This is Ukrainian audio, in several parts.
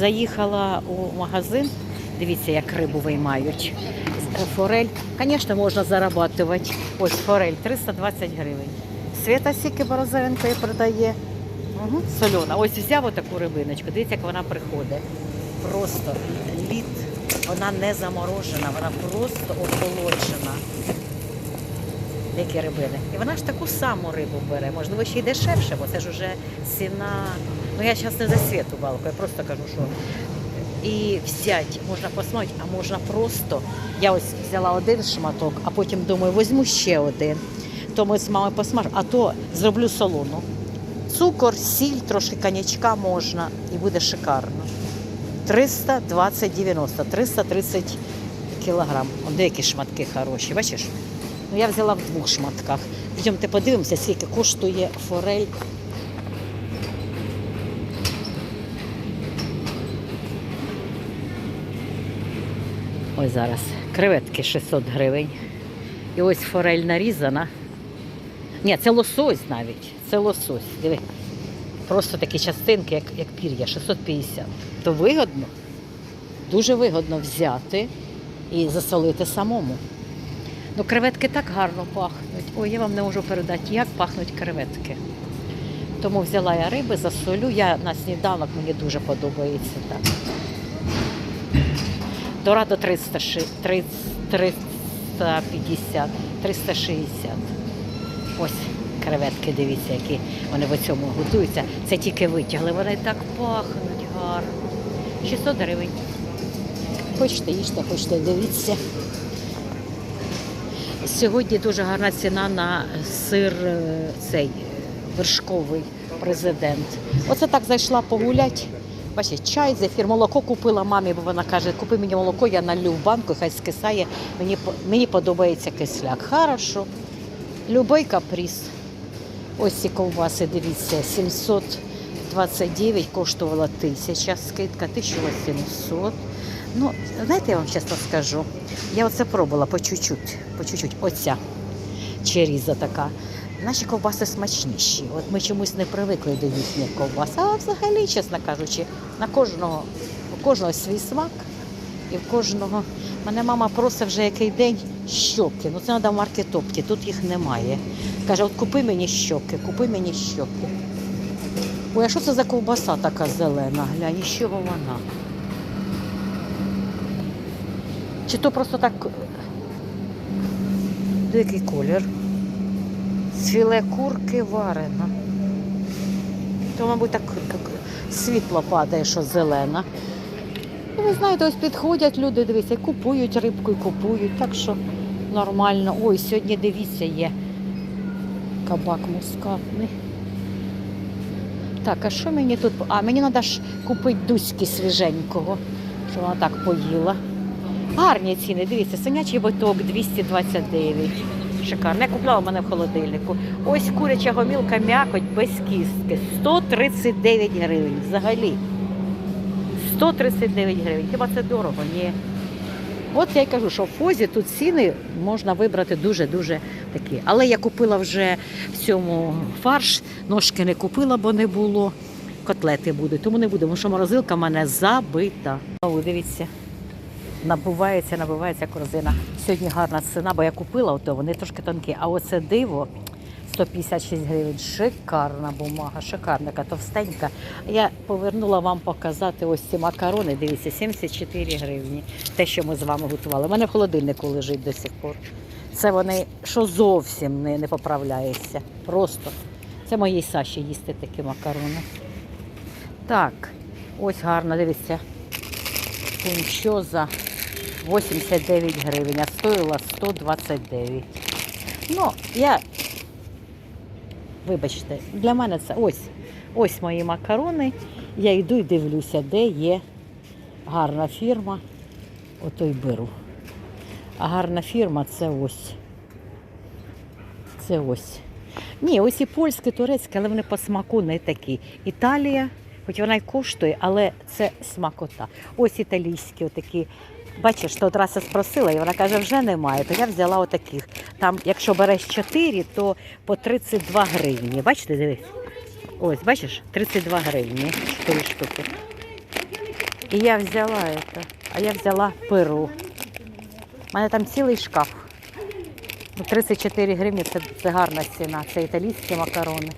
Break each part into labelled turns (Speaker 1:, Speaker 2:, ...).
Speaker 1: Заїхала у магазин, дивіться, як рибу виймають. Форель, звісно, можна зарабатувати. Ось форель 320 гривень. Свята сіки Борозовенко продає. Угу. Сольона. Ось взяв отаку рибиночку. Дивіться, як вона приходить. Просто лід, вона не заморожена, вона просто охолоджена. Які рибини. І вона ж таку саму рибу бере. Можливо, ще й дешевше, бо це ж уже ціна. Ну я зараз не за світу балку, я просто кажу, що і взяти можна посмотрети, а можна просто. Я ось взяла один шматок, а потім думаю, візьму ще один. То ми з мамою посмажемо, а то зроблю солону. Цукор, сіль, трошки коньячка можна і буде шикарно. 320,90, 330 кілограм. О, деякі шматки хороші, бачиш? Ну, я взяла в двох шматках. Йдемте подивимося, скільки коштує форель. Ось зараз. Креветки 600 гривень. І ось форель нарізана. Ні, це лосось навіть. Це лосось. Диви. Просто такі частинки, як, як пір'я, 650. То вигодно, дуже вигодно взяти і засолити самому. Ну, креветки так гарно пахнуть. Ой, я вам не можу передати, як пахнуть креветки. Тому взяла я риби, засолю. Я на сніданок мені дуже подобається так. Дорадо 300, ши- 30, 350, 360. Ось креветки, дивіться, які вони в цьому готуються. Це тільки витягли, вони так пахнуть гарно. 600 гривень. Хочете їжте, хочете дивіться. Сьогодні дуже гарна ціна на сир е, цей е, вершковий президент. Оце так зайшла погуляти. Бачите, чай, зефір, молоко купила мамі, бо вона каже, купи мені молоко, я налью в банку, хай скисає. Мені, мені подобається кисляк. Хорошо. Любий каприз. Ось ці ковбаси, дивіться, 729 коштувала 1000, скидка 1800. Ну, знаєте, я вам чесно скажу, я оце пробувала по чуть-чуть, по чуть-чуть. Оця черіза така. Наші ковбаси смачніші. От ми чомусь не привикли до їхніх ковбас. А взагалі, чесно кажучи, на кожного, у кожного свій смак і в кожного. Мене мама просить вже який день щоки. Ну це треба в маркетопті, тут їх немає. Каже, от купи мені щоки, купи мені щоки. Ой, а що це за ковбаса така зелена? Глянь, чого вона? Чи то просто так який колір? Філе курки варено. То, мабуть, так світло падає, що зелена. І ви знаєте, ось підходять люди, дивіться, купують рибку і купують, так що нормально. Ой, сьогодні дивіться, є кабак мускатний. Так, а що мені тут? А, мені треба ж купити дуськи свіженького, щоб вона так поїла. Гарні ціни, дивіться, синячий биток 229. Шикарно. Я купляла в мене в холодильнику. Ось куряча гомілка м'якоть без кістки. 139 гривень взагалі. 139 гривень. Хіба це дорого? Ні. От я й кажу, що в Фозі тут ціни можна вибрати дуже-дуже такі. Але я купила вже в цьому фарш, ножки не купила, бо не було. Котлети будуть, тому не будемо, що морозилка в мене забита. О, дивіться, набувається, набувається корзина. Сьогодні гарна ціна, бо я купила, ото вони трошки тонкі. А оце диво 156 гривень. Шикарна бумага, шикарна, товстенька. Я повернула вам показати ось ці макарони. Дивіться, 74 гривні. Те, що ми з вами готували. У мене в холодильнику лежить до сих пор. Це вони, що зовсім не, не поправляється. Просто. Це моїй Саші їсти такі макарони. Так, ось гарно, дивіться. Кунчоза 89 гривень, а стоїла 129. Ну, я, вибачте, для мене це ось, ось мої макарони. Я йду і дивлюся, де є гарна фірма. Ото й беру. А гарна фірма це ось. Це ось. Ні, ось і польські, турецькі, але вони по смаку не такі. Італія, хоч вона й коштує, але це смакота. Ось італійські отакі. Бачиш, то раз спросила, і вона каже, вже немає. То я взяла отаких. Там, якщо береш 4, то по 32 гривні. Бачите, дивись. Ось, бачиш, 32 гривні. 4 штуки. І я взяла это, а я взяла перу. У мене там цілий шкаф. Ну, 34 гривні це, це гарна ціна. Це італійські макарони.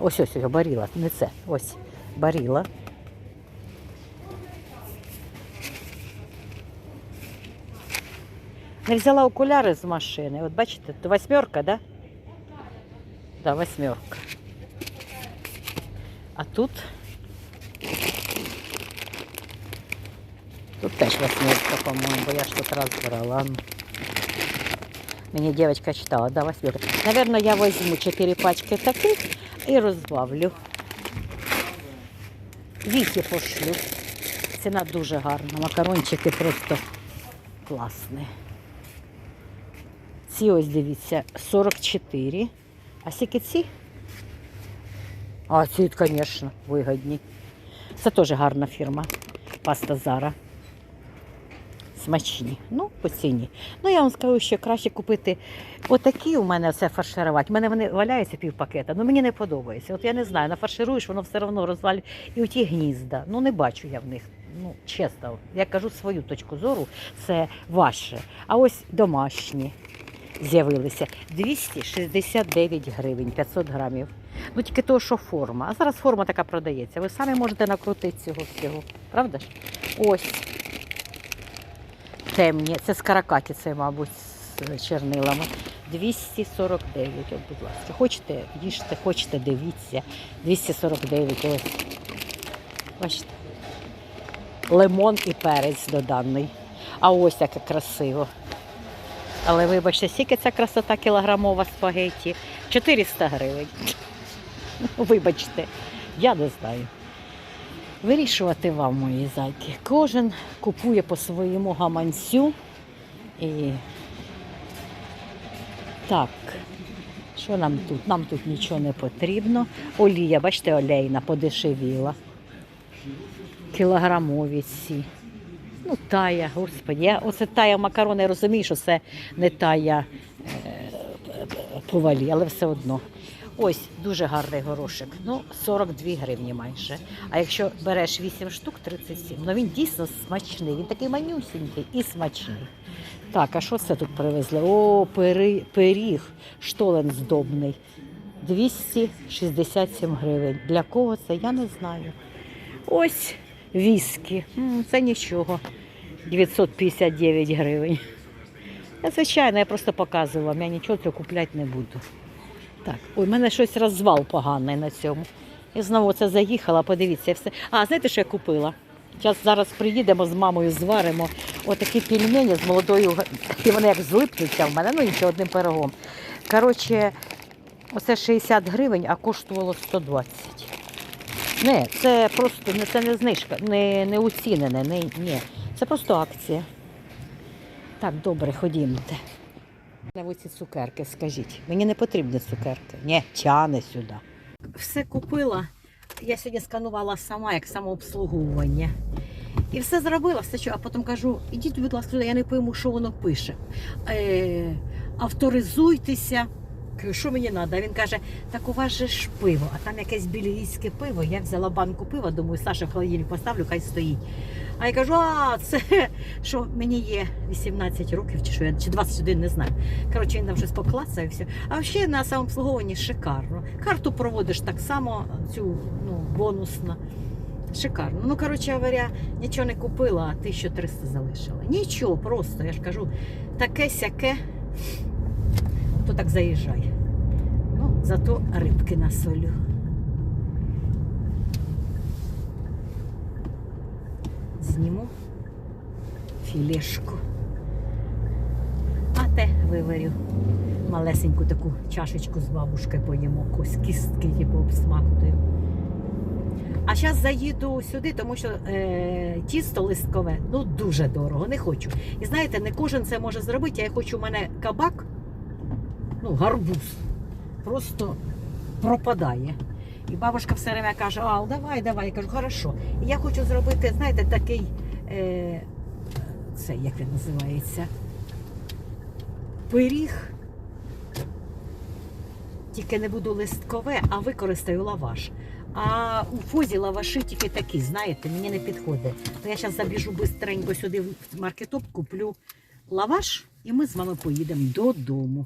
Speaker 1: Ось ось ось баріла, не це. Ось баріла. Не взяла окуляри з машини. От бачите, то восьмерка, да? Да, восьмерка. А тут. Тут теж восьмерка, по-моєму, бо я ж тут раз брала. Ну. Мені дівчинка читала, да, восьмерка. Наверно, я візьму 4 пачки таких І розбавлю. Віки пошлю. Ціна дуже гарна. Макарончики просто класні. Ці ось дивіться, 44. А скільки ці? А, ці, звісно, вигідні. Це теж гарна фірма. Паста Зара. Смачні. Ну, по ціні. Ну, я вам скажу, що краще купити отакі у мене все фарширувати. У мене вони валяються пів пакета, ну мені не подобається. От я не знаю, нафаршируєш, воно все одно розвалює. І оті гнізда. Ну не бачу я в них. Ну, чесно, я кажу свою точку зору, це ваше. А ось домашні з'явилися 269 гривень, 500 грамів. Ну тільки того, що форма. А зараз форма така продається. Ви самі можете накрутити цього всього. Правда ж? Ось. Темні. Це з каракатицею, мабуть, з чернилами. 249, от, будь ласка. Хочете, їжте, хочете, дивіться. 249 ось. Бачите? Лимон і перець доданий. А ось яке красиво. Але вибачте, скільки ця красота кілограмова спагетті? 400 гривень. Вибачте, я не знаю. Вирішувати вам, мої зайки. Кожен купує по своєму гаманцю. І так, що нам тут? Нам тут нічого не потрібно. Олія, бачите, олейна подешевіла. Кілограмові ці. Ну, тая, господи, я оце тая макарони, я розумію, що це не тая е, повалі, але все одно. Ось дуже гарний горошик. Ну, 42 гривні майже. А якщо береш 8 штук, 37. Ну він дійсно смачний. Він такий манюсінький і смачний. Так, а що це тут привезли? О, пиріг, штолен здобний. 267 гривень. Для кого це? Я не знаю. Ось віскі. Це нічого. 959 гривень. Та, Звичайно, я просто показую вам, я нічого цього купляти не буду. Так, ой, в мене щось розвал поганий на цьому. І знову це заїхала, подивіться все. А, знаєте, що я купила? Зараз, зараз приїдемо з мамою, зваримо отакі пельмені з молодою, і вони як злипнуться в мене, ну і ще одним пирогом. Коротше, оце 60 гривень, а коштувало 120. Не, це просто не це не знижка, не, не уцінене, не, ні. Це просто акція. Так, добре, ходімте. На оці цукерки, скажіть. Мені не потрібні цукерки. Ні, тяне сюди. Все купила. Я сьогодні сканувала сама, як самообслуговування. І все зробила, все що, а потім кажу, ідіть, будь ласка, я не пойму, що воно пише. Е, авторизуйтеся. Що мені треба? Він каже, так у вас же ж пиво, а там якесь бельгійське пиво. Я взяла банку пива, думаю, Саша в холодильник поставлю, хай стоїть. А я кажу, а це що мені є 18 років, чи що я чи 21, не знаю. Коротше, він там щось поклацав і все. А взагалі на самообслуговуванні шикарно. Карту проводиш так само, цю ну, бонусну. Шикарно. Ну, коротше говоря, нічого не купила, а 1300 залишила. Нічого, просто, я ж кажу, таке сяке, то так заїжджай. Зато рибки насолю. Зніму філешку. А те виварю малесеньку таку чашечку з бабушкою поїмо, якусь кістки типу обсмактую. А зараз заїду сюди, тому що е, тісто листкове ну дуже дорого, не хочу. І знаєте, не кожен це може зробити. Я хочу, у мене кабак, ну, гарбуз, просто пропадає. І бабушка все время каже, а давай, давай. Я кажу, хорошо. І я хочу зробити, знаєте, такий, е, це як він називається? Пиріг Тільки не буду листкове, а використаю лаваш. А у фозі лаваші тільки такі, знаєте, мені не підходить. То я зараз забіжу бистренько сюди в маркетоп, куплю лаваш, і ми з вами поїдемо додому.